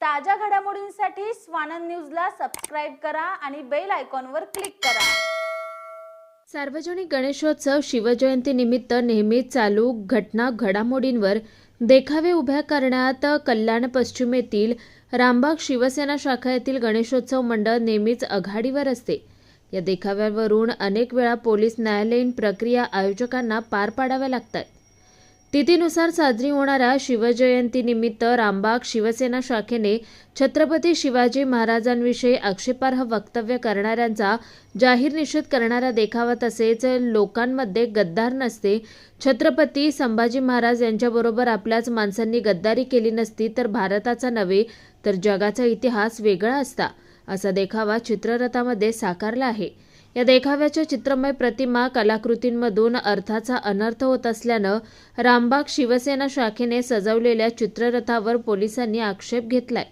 ताज्या घडामोडींसाठी स्वानंद न्यूजला सबस्क्राईब करा आणि बेल आयकॉनवर क्लिक करा. सार्वजनिक गणेशोत्सव शिवजयंतीनिमित्त नेहमीच चालू घटना घडामोडींवर देखावे उभ्या करण्यात कल्याण पश्चिमेतील रामबाग शिवसेना शाखा येथील गणेशोत्सव मंडळ नेहमीच आघाडीवर असते. या देखाव्यावरून अनेक वेळा पोलीस न्यायालयीन प्रक्रिया आयोजकांना पार पाडाव्या लागतात. तिथीनुसार साजरी होणाऱ्या शिवजयंतीनिमित्त रामबाग शिवसेना शाखेने छत्रपती शिवाजी महाराजांविषयी आक्षेपार्ह वक्तव्य करणाऱ्यांचा जाहीर निषेध करणारा देखावा तसेच लोकांमध्ये गद्दार नसते. छत्रपती संभाजी महाराज यांच्याबरोबर आपल्याच माणसांनी गद्दारी केली नसती तर भारताचा नव्हे तर जगाचा इतिहास वेगळा असता असा देखावा चित्ररथामध्ये साकारला आहे. या देखाव्याच्या चित्रमय प्रतिमा कलाकृतींमधून अर्थाचा अनर्थ होत असल्यानं रामबाग शिवसेना शाखेने सजवलेल्या चित्ररथावर पोलिसांनी आक्षेप घेतलाय.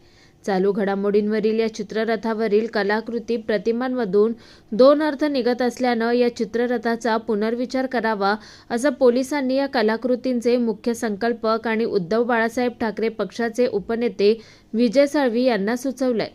चालू घडामोडींवरील या चित्ररथावरील कलाकृती प्रतिमांमधून दोन अर्थ निघत असल्यानं या चित्ररथाचा पुनर्विचार करावा असं पोलिसांनी या कलाकृतींचे मुख्य संकल्पक आणि उद्धव बाळासाहेब ठाकरे पक्षाचे उपनेते विजय साळवी यांना सुचवलंय.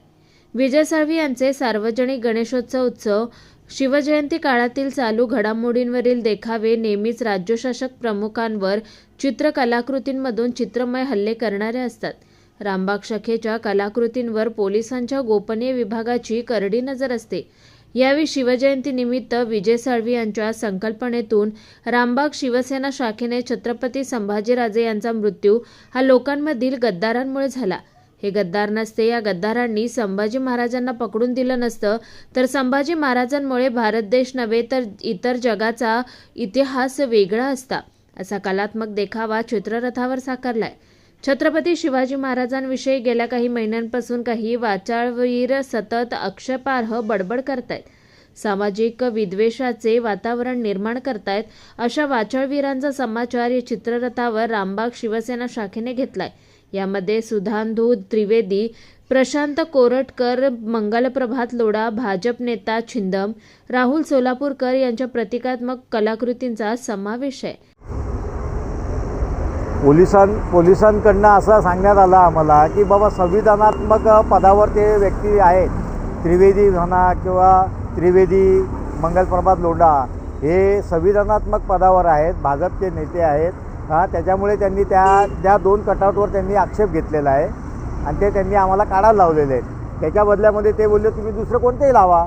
विजय साळवी यांचे सार्वजनिक गणेशोत्सव उत्सव शिवजयंती काळातील चालू घडामोडींवरील देखावे नेहमीच राज्यशासक प्रमुखांवर चित्रकलाकृतींमधून चित्रमय हल्ले करणारे असतात. रामबाग शाखेच्या कलाकृतींवर पोलिसांच्या गोपनीय विभागाची करडी नजर असते. यावेळी शिवजयंतीनिमित्त विजय साळवी यांच्या संकल्पनेतून रामबाग शिवसेना शाखेने छत्रपती संभाजीराजे यांचा मृत्यू हा लोकांमधील गद्दारांमुळे झाला. हे गद्दार नसते. या गद्दारांनी संभाजी महाराजांना पकडून दिलं नसतं. तर संभाजी महाराजांमुळे भारत देश नव्हे तर इतर जगाचा इतिहास वेगळा असता असा कलात्मक देखावा चित्ररथावर साकारलाय. छत्रपती शिवाजी महाराजांविषयी गेल्या काही महिन्यांपासून काही वाचाळवीर सतत अक्षपार्ह बडबड करतायत. सामाजिक विद्वेषाचे वातावरण निर्माण करतायत अशा वाचाळवीरांचा समाचार या चित्ररथावर रामबाग शिवसेना शाखेने घेतलाय. यामध्ये सुधांधू त्रिवेदी प्रशांत कोरटकर मंगलप्रभात लोढा भाजप नेता छिंदम राहुल सोलापूरकर यांच्या प्रतिकात्मक कलाकृतींचा समावेश आहे. पोलिसां पोलिसांकडनं असं सांगण्यात आलं आम्हाला की बाबा संविधानात्मक पदावर ते व्यक्ती आहेत. त्रिवेदी म्हणा किंवा त्रिवेदी मंगलप्रभात लोंढा हे संविधानात्मक पदावर आहेत भाजपचे नेते आहेत. हां त्याच्यामुळे त्यांनी त्या त्या दोन कटआउटवर त्यांनी आक्षेप घेतलेला आहे. आणि ते त्यांनी आम्हाला काढायला लावलेले आहेत. त्याच्या बदल्यामध्ये ते बोलले तुम्ही दुसरं कोणतेही लावा.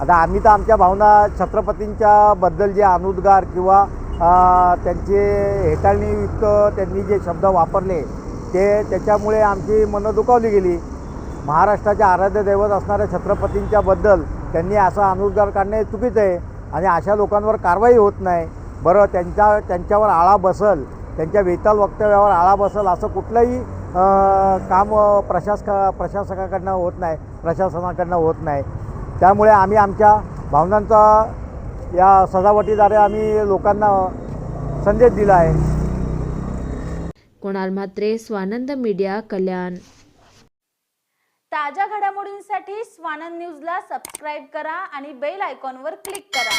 आता आम्ही तर आमच्या भावना छत्रपतींच्या बद्दल जे अनुद्गार किंवा त्यांचे हेटाळणीयुक्त त्यांनी जे शब्द वापरले ते त्याच्यामुळे आमची मनं दुखावली गेली. महाराष्ट्राच्या आराध्य दैवत असणाऱ्या छत्रपतींच्या बद्दल त्यांनी असा अनुद्गार काढणे चुकीचं आहे. आणि अशा लोकांवर कारवाई होत नाही. बरं त्यांच्या त्यांच्यावर आळा बसल त्यांच्या वेताल वक्तव्यावर आळा बसल असं कुठलंही अ, काम प्रशासक प्रशासकाकडनं होत नाही प्रशासनाकडनं होत नाही. त्यामुळे आम्ही आमच्या भावनांचा या सजावटीद्वारे आम्ही लोकांना संदेश दिला आहे. कुणाल म्हात्रे स्वानंद मीडिया कल्याण. ताज्या घडामोडींसाठी स्वानंद न्यूजला सबस्क्राईब करा आणि बेल आयकॉनवर क्लिक करा.